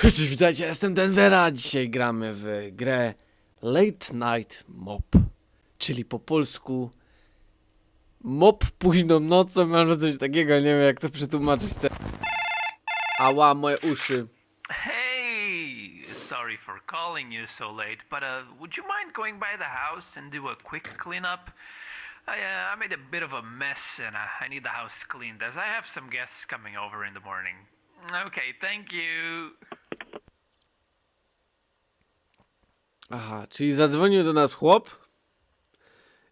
Cześć, witajcie, jestem Denvera. Dzisiaj gramy w grę Late Night Mop, czyli po polsku mop późną nocą albo coś takiego, nie wiem jak to przetłumaczyć. Te... Ała, moje uszy. Hey, sorry for calling you so late, but uh, would you mind going by the house and do a quick cleanup? I, uh, I made a bit of a mess and uh, I need the house cleaned as I have some guests coming over in the morning. Okay, thank you. Aha, czyli zadzwonił do nas chłop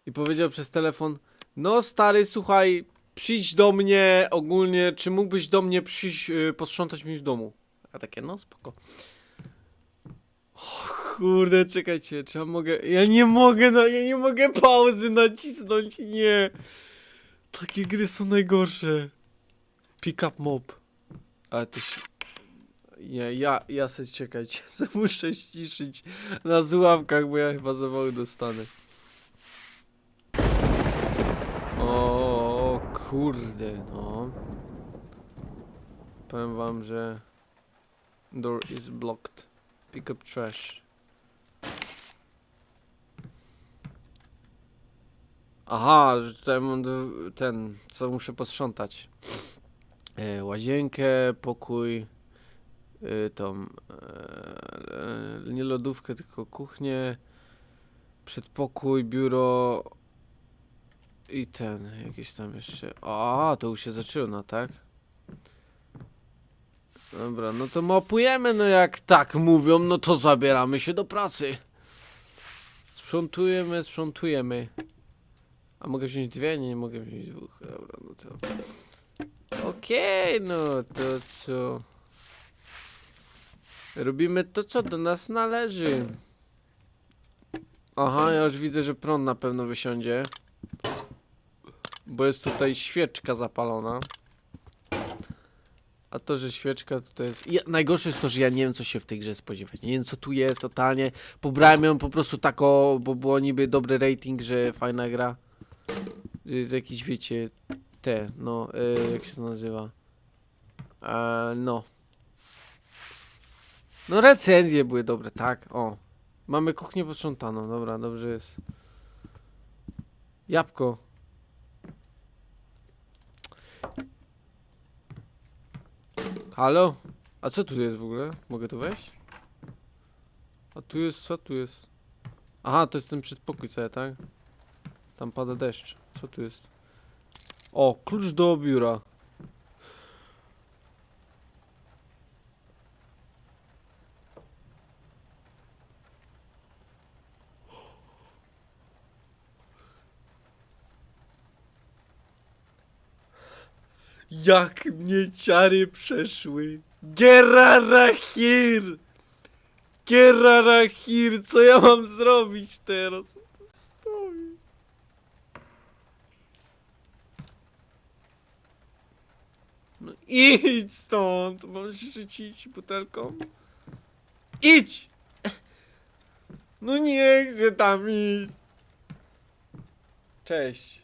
i powiedział przez telefon No stary, słuchaj, przyjdź do mnie ogólnie, czy mógłbyś do mnie przyjść, yy, posprzątać mi w domu? A takie, no spoko. O, kurde, czekajcie, czy ja mogę, ja nie mogę, no, ja nie mogę pauzy nacisnąć, nie. Takie gry są najgorsze. Pick up mob. Ale to się... Nie, ja, ja se czekać, muszę ściszyć na słuchawkach, bo ja chyba zawału dostanę. O kurde, no. Powiem wam, że door is blocked. Pick up trash. Aha, że do- ten, co muszę posprzątać. E, łazienkę, pokój, tą e, nie lodówkę, tylko kuchnię, przedpokój, biuro i ten, jakiś tam jeszcze. A, to już się zaczyna, tak? Dobra, no to mopujemy, no jak tak mówią, no to zabieramy się do pracy. Sprzątujemy, sprzątujemy. A mogę wziąć dwie? Nie, nie mogę wziąć dwóch. Dobra, no to... Okej, no to co... Robimy to, co do nas należy. Aha, ja już widzę, że prąd na pewno wysiądzie. Bo jest tutaj świeczka zapalona. A to, że świeczka tutaj jest... Ja, najgorsze jest to, że ja nie wiem, co się w tej grze spodziewać. Nie wiem, co tu jest totalnie. Pobrałem ją po prostu tak o... Bo było niby dobry rating, że fajna gra. Że jest jakiś, wiecie... Te, no... y, jak się nazywa? E, no... No recenzje były dobre, tak, o. Mamy kuchnię posprzątaną, dobra, dobrze jest. Jabłko. Halo? A co tu jest w ogóle? Mogę tu wejść? A tu jest, co tu jest? Aha, to jest ten przedpokój cały, tak? Tam pada deszcz. Co tu jest? O, klucz do biura. Jak mnie ciary przeszły. Gerarachir! Gerarachir, co ja mam zrobić teraz? To stoi. No idź stąd, mam się rzucić butelką. Idź! No nie chcę tam iść. Cześć.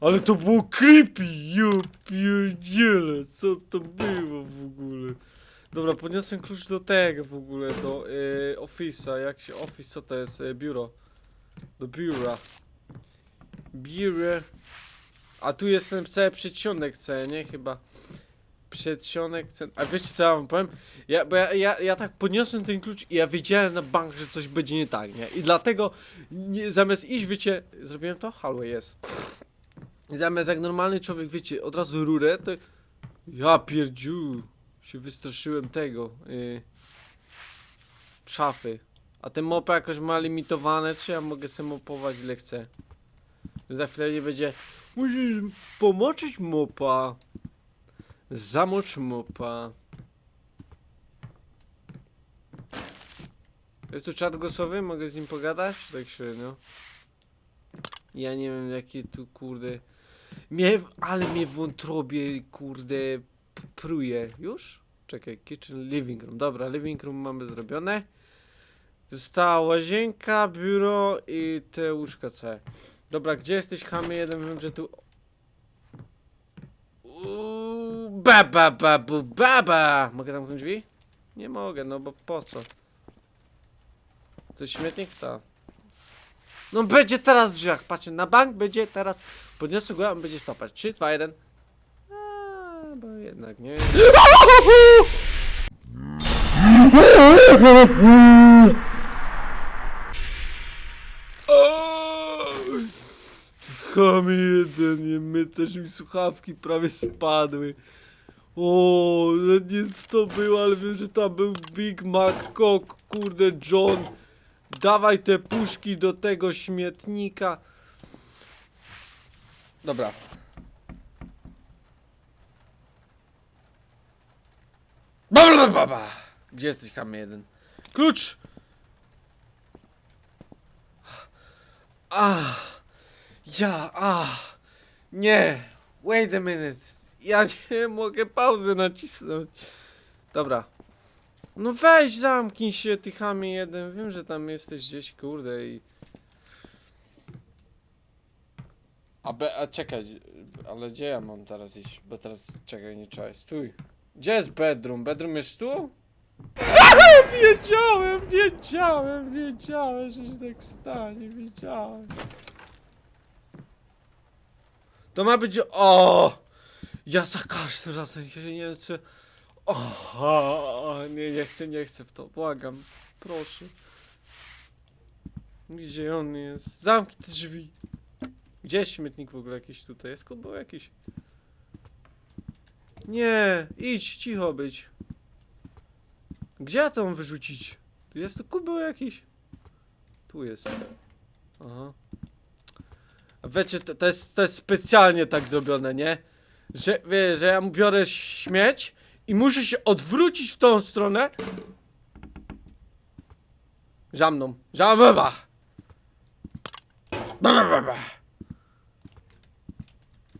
Ale to było creepy, ja pierdzielę, co to było w ogóle? Dobra, podniosłem klucz do tego w ogóle, do y, Office'a, jak się, Office, co to jest, y, biuro. Do biura. Biuro. A tu jest ten cały przedsionek, C, nie? Chyba. Przedsionek, cen... A wiecie co ja wam powiem? Ja, bo ja, ja, ja tak podniosłem ten klucz i ja wiedziałem na bank, że coś będzie nie tak, nie? I dlatego nie, zamiast iść, wiecie, zrobiłem to? Hallway jest. Zamiast jak normalny człowiek, wiecie, od razu rurę, to ja pierdziu, się wystraszyłem tego, yy, szafy. A ten mop jakoś ma limitowane, czy ja mogę sobie mopować ile chcę? Za chwilę nie będzie, musisz pomoczyć mopa. Zamocz mopa. Jest tu czat głosowy? Mogę z nim pogadać? Tak średnio. Ja nie wiem jakie tu kurde... Mnie, ale mnie w wątrobie kurde pruje. Już? Czekaj, kitchen, living room. Dobra, living room mamy zrobione. Została łazienka, biuro i te łóżka C. Dobra, gdzie jesteś, chamy jeden? Wiem, że tu... Uuu, Baba, babu, baba! Mogę zamknąć drzwi? Nie mogę, no bo po co? To śmietnik? Tak. No będzie teraz w drzwiach, patrzcie, na bank będzie teraz. Podniosę go, on będzie stopać. 3, 2, 1. A, bo jednak nie. Chamy jeden, nie, my też mi słuchawki prawie spadły. O, no nic to było, ale wiem, że tam był Big Mac, Coke, kurde, John. Dawaj te puszki do tego śmietnika. Dobra. Blablabla. Gdzie jesteś, chamy jeden? Klucz! Ah, ja, ah, nie, wait a minute, ja nie mogę pauzę nacisnąć. Dobra. No weź zamknij się, ty chamie jeden, wiem, że tam jesteś gdzieś, kurde i... A, be, a czekaj, ale gdzie ja mam teraz iść? Bo teraz, czekaj, nie czekaj, stój. Gdzie jest bedroom? Bedroom jest tu? wiedziałem, wiedziałem, wiedziałem, że się tak stanie, wiedziałem. To ma być. O! Ja za każdym razem się nie wiem, czy. O, nie, nie chcę, nie chcę w to. Błagam. Proszę. Gdzie on jest? Zamknij te drzwi. Gdzie jest śmietnik w ogóle jakiś tutaj? Jest kubo jakiś? Nie, idź, cicho być. Gdzie ja mam wyrzucić? Tu jest tu kubeł jakiś? Tu jest. Aha. A wiecie, to, to, jest, to jest specjalnie tak zrobione, nie? Że, wie, że ja mu biorę śmieć i muszę się odwrócić w tą stronę. Za mną. Za mną.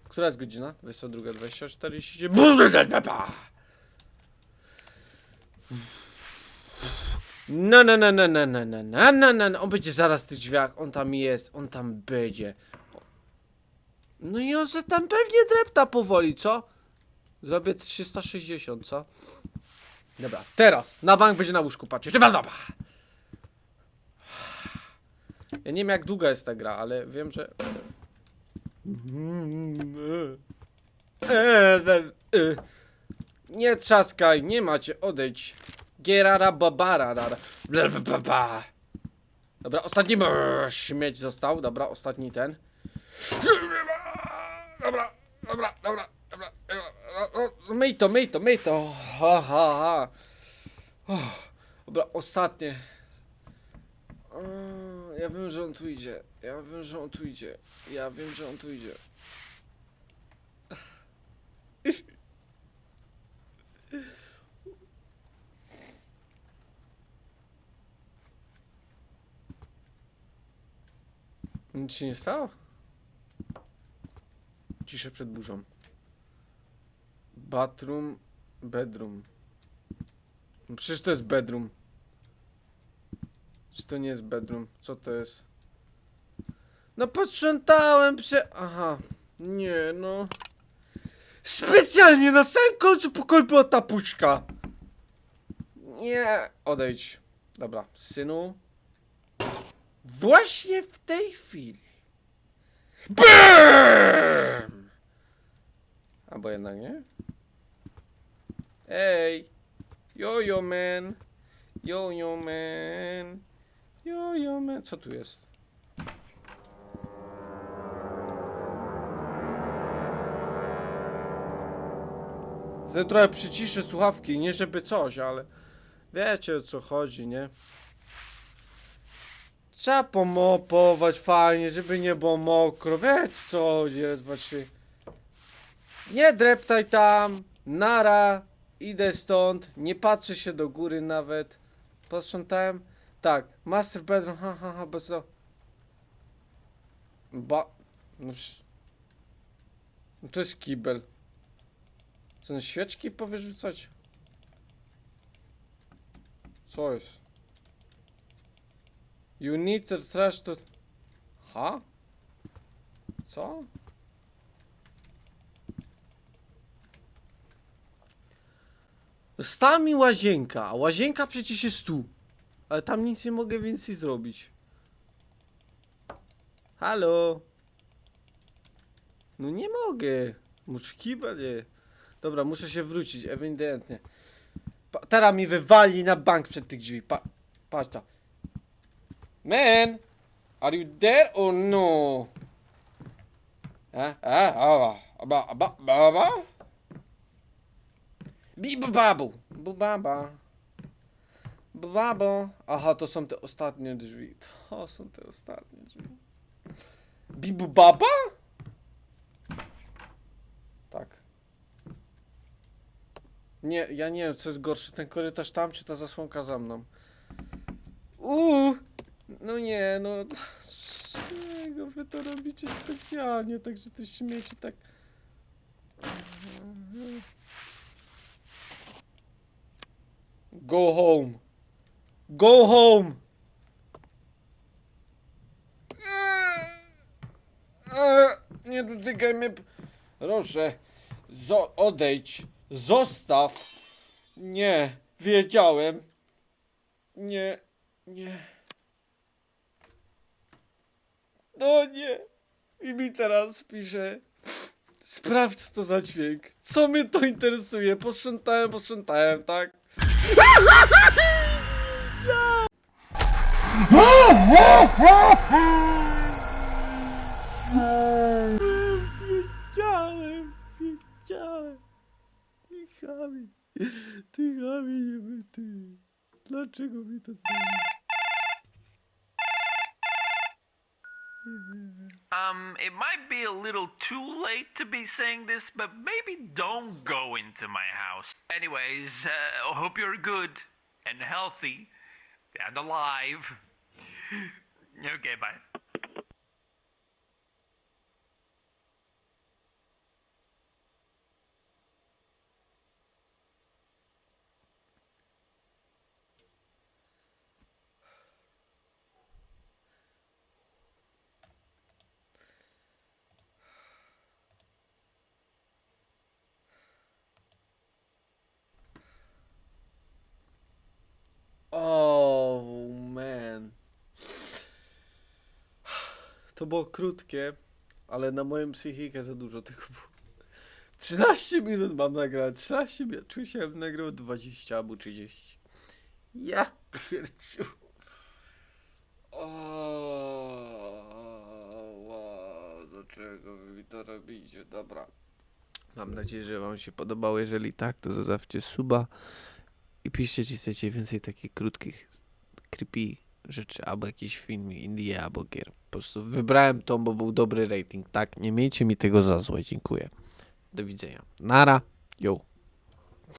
Która jest godzina? 22, 24, 30. No, no, no, no, no, no, no, no, no, no, no, on będzie zaraz w tych drzwiach, on tam jest, on tam będzie. No i on se tam pewnie drepta powoli, co? Zrobię 360, co? Dobra, teraz, na bank będzie na łóżku, patrzcie, dobra, dobra. Ja nie wiem jak długa jest ta gra, ale wiem, że... Nie trzaskaj, nie macie, odejdź. Gerara babara. rara. Dobra, ostatni śmieć został. Dobra, ostatni ten. Dobra, dobra, dobra, dobra. dobra. Myj to, myj to, myj to. Ha, ha, ha. Oh, Dobra, ostatnie. O, Ja wiem, że on tu idzie. Ja wiem, że on tu idzie. Ja wiem, że on tu idzie. Nic się nie stało? Ciszę przed burzą. Bathroom, bedroom. No przecież to jest bedroom. Czy to nie jest bedroom? Co to jest? No posprzątałem prze... Aha. Nie no. Specjalnie na samym końcu pokoju była ta puszka. Nie. Odejdź. Dobra, synu. Właśnie w tej chwili. BAM! Albo jednak nie? Ej! Jojo man! Jojo man! Jojo man! Co tu jest? Chcę trochę przyciszę słuchawki, nie żeby coś, ale wiecie o co chodzi, nie? Trzeba pomopować fajnie, żeby nie było mokro. Wiecie co dwa, trzy. Nie dreptaj tam. Nara. Idę stąd. Nie patrzę się do góry nawet. Posprzątałem. Tak. Master bedroom. Ha, ha, ha, bez to. Ba... No, no to jest kibel. Co, świeczki powyrzucać? Co jest? You need to trash to... Ha? Co? Stała mi łazienka, a łazienka przecież jest tu. Ale tam nic nie mogę więcej zrobić. Halo? No nie mogę. Muszę kiba, nie. Dobra, muszę się wrócić, ewidentnie. Pa teraz mi wywali na bank przed tych drzwi. Pa patrz to. Man! Are you there or no? A, a, a, aba, aba, baba? Bibababu, bubaba. Bubabo. Aha, to są te ostatnie drzwi. To są te ostatnie drzwi. Bibubaba? Tak. Nie, ja nie wiem, co jest gorsze, ten korytarz tam, czy ta zasłonka za mną. Uuu! No nie, no... Dlaczego wy to robicie specjalnie, tak, że te śmieci tak... Go home. Go home! Nie dotykaj mnie. Proszę. Zo odejdź. Zostaw. Nie. Wiedziałem. Nie. Nie. No nie. I mi teraz pisze. Sprawdź to za dźwięk. Co mnie to interesuje? Posprzątałem, posprzątałem, tak? Wiedziałem, wiedziałem. Ty chamie. Ty chamie nie my ty. Dlaczego mi to zrobił? Um, it might be a little too late to be saying this, but maybe don't go into my house. Anyways, uh, hope you're good and healthy and alive. okay, bye. To było krótkie, ale na moją psychikę za dużo tego było. 13 minut mam nagrać, 13 minut. Czuję się jakbym nagrał 20 albo 30. Ja pierdziu. Wow, dlaczego wy mi to robicie? Dobra. Mam nadzieję, że wam się podobało. Jeżeli tak, to zostawcie suba. I piszcie, czy chcecie więcej takich krótkich, creepy rzeczy, albo jakiś film indie, albo gier. Po prostu wybrałem to, bo był dobry rating, tak? Nie miejcie mi tego za złe, dziękuję. Do widzenia. Nara, yo.